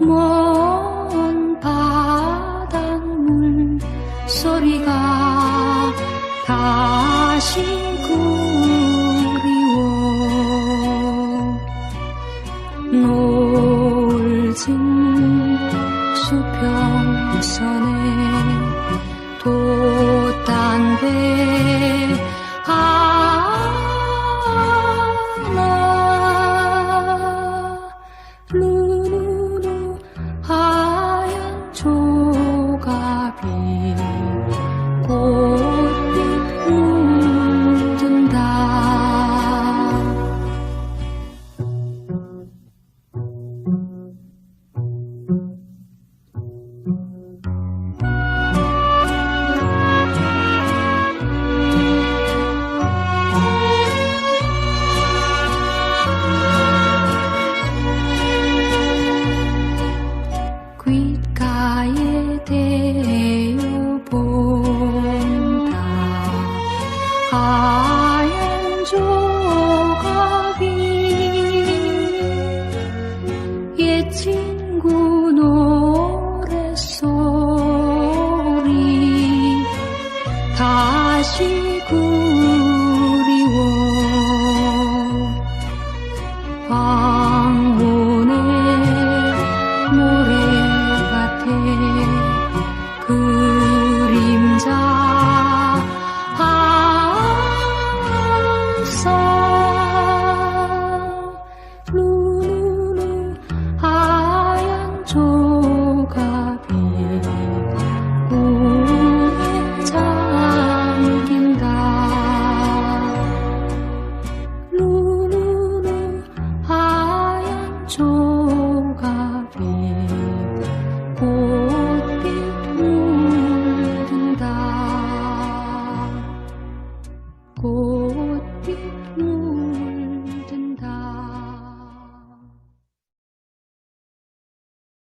먼 바닷물 소리가 다시 그리워. 놀진 수평선에 도 조각이 귓가에 대